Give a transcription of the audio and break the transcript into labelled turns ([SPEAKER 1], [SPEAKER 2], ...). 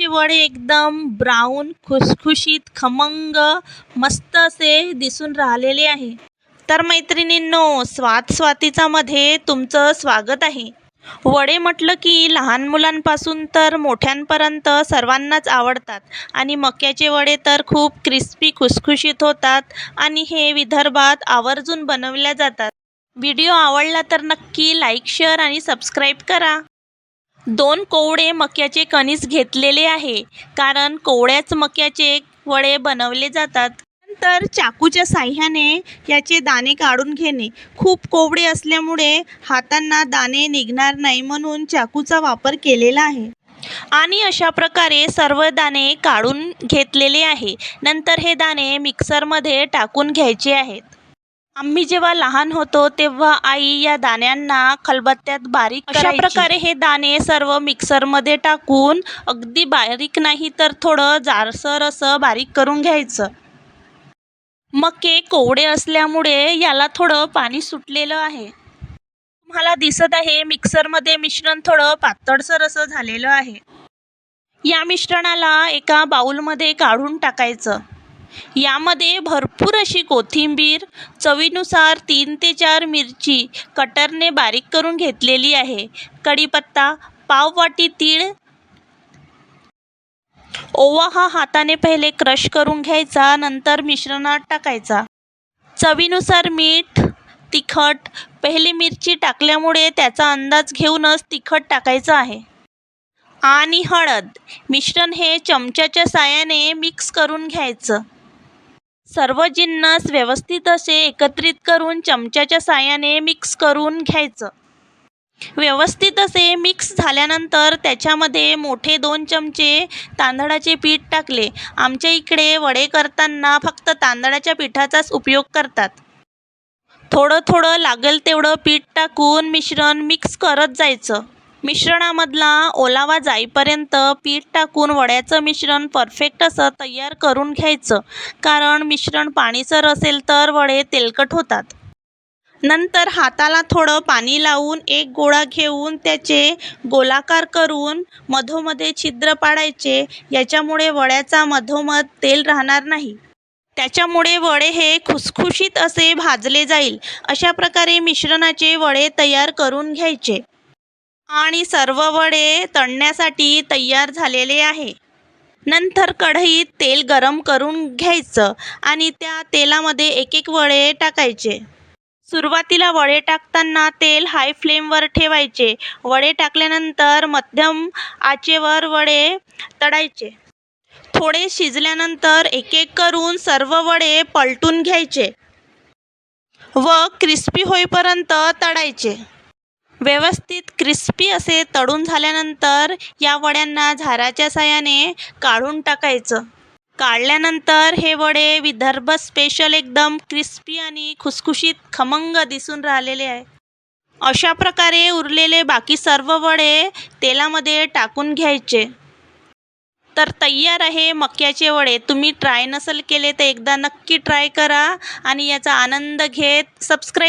[SPEAKER 1] मक्याचे वडे एकदम ब्राऊन खुसखुशीत खमंग मस्त असे दिसून राहिलेले आहे. तर मैत्रिणींनो स्वाद स्वातीचामध्ये तुमचं स्वागत आहे. वडे म्हटलं की लहान मुलांपासून तर मोठ्यांपर्यंत सर्वांनाच आवडतात. आणि मक्याचे वडे तर खूप क्रिस्पी खुसखुशीत होतात आणि हे विदर्भात आवर्जून बनवल्या जातात. व्हिडिओ आवडला तर नक्की लाईक शेअर आणि सबस्क्राईब करा. दोन कोवडे मक्याचे कणीस घेतलेले आहे कारण कोवळ्याच मक्याचे वडे बनवले जातात. नंतर चाकूच्या साह्याने याचे दाणे काढून घेणे. खूप कोवडे असल्यामुळे हातांना दाणे निघणार नाही म्हणून चाकूचा वापर केलेला आहे. आणि अशा प्रकारे सर्व दाणे काढून घेतलेले आहे. नंतर हे दाणे मिक्सरमध्ये टाकून घ्यायचे आहेत. आम्ही जेव्हा लहान होतो तेव्हा आई या दाण्यांना खलबत्त्यात बारीक अशा प्रकारे हे दाणे सर्व मिक्सरमध्ये टाकून अगदी बारीक नाही तर थोडं जाडसर असं बारीक करून घ्यायचं. मके कोवडे असल्यामुळे याला थोडं पाणी सुटलेलं आहे. तुम्हाला दिसत आहे मिक्सरमध्ये मिश्रण थोडं पातळसर असं झालेलं आहे. या मिश्रणाला एका बाउलमध्ये काढून टाकायचं. यामध्ये भरपूर अशी कोथिंबीर चवीनुसार तीन ते चार मिरची कटरने बारीक करून घेतलेली आहे. कढीपत्ता पाववाटी तीळ. ओवा हा हाताने पहिले क्रश करून घ्यायचा नंतर मिश्रणात टाकायचा. चवीनुसार मीठ तिखट पहिली मिरची टाकल्यामुळे त्याचा अंदाज घेऊनच तिखट टाकायचं आहे. आणि हळद. मिश्रण हे चमच्याच्या साहाय्याने मिक्स करून घ्यायचं. सर्व जिन्नस व्यवस्थित असे एकत्रित करून चमच्याच्या साहाय्याने मिक्स करून घ्यायचं. व्यवस्थित असे मिक्स झाल्यानंतर त्याच्यामध्ये मोठे दोन चमचे तांदळाचे पीठ टाकले. आमच्या इकडे वडे करताना फक्त तांदळाच्या पिठाचाच उपयोग करतात. थोडं थोडं लागेल तेवढं पीठ टाकून मिश्रण मिक्स करत जायचं. मिश्रणामधला ओलावा जाईपर्यंत पीठ टाकून वड्याचं मिश्रण परफेक्ट असं तयार करून घ्यायचं. कारण मिश्रण पाणीसर असेल तर वडे तेलकट होतात. नंतर हाताला थोडं पाणी लावून एक गोळा घेऊन त्याचे गोलाकार करून मधोमध्ये छिद्र पाडायचे. याच्यामुळे वड्याचा मधोमध तेल राहणार नाही. त्याच्यामुळे वडे हे खुसखुशीत असे भाजले जाईल. अशा प्रकारे मिश्रणाचे वडे तयार करून घ्यायचे. आणि सर्व वडे तळण्यासाठी तयार झालेले आहे. नंतर कढईत तेल गरम करून घ्यायचं आणि त्या तेलामध्ये एक एक वडे टाकायचे. सुरुवातीला वडे टाकताना तेल हाय फ्लेमवर ठेवायचे. वडे टाकल्यानंतर मध्यम आचेवर वडे तळायचे. थोडे शिजल्यानंतर एक एक करून सर्व वडे पलटून घ्यायचे व क्रिस्पी होईपर्यंत तळायचे. व्यवस्थित क्रिस्पी असे तळून झाल्यानंतर या वड्यांना झाराच्या साहाय्याने काढून टाकायचं. काढल्यानंतर हे वडे विदर्भ स्पेशल एकदम क्रिस्पी आणि खुसखुशीत खमंग दिसून राहिलेले आहे. अशा प्रकारे उरलेले बाकी सर्व वडे तेलामध्ये टाकून घ्यायचे. तर तयार आहे मक्याचे वडे. तुम्ही ट्राय नसेल केले तर एकदा नक्की ट्राय करा आणि याचा आनंद घेत सबस्क्राईब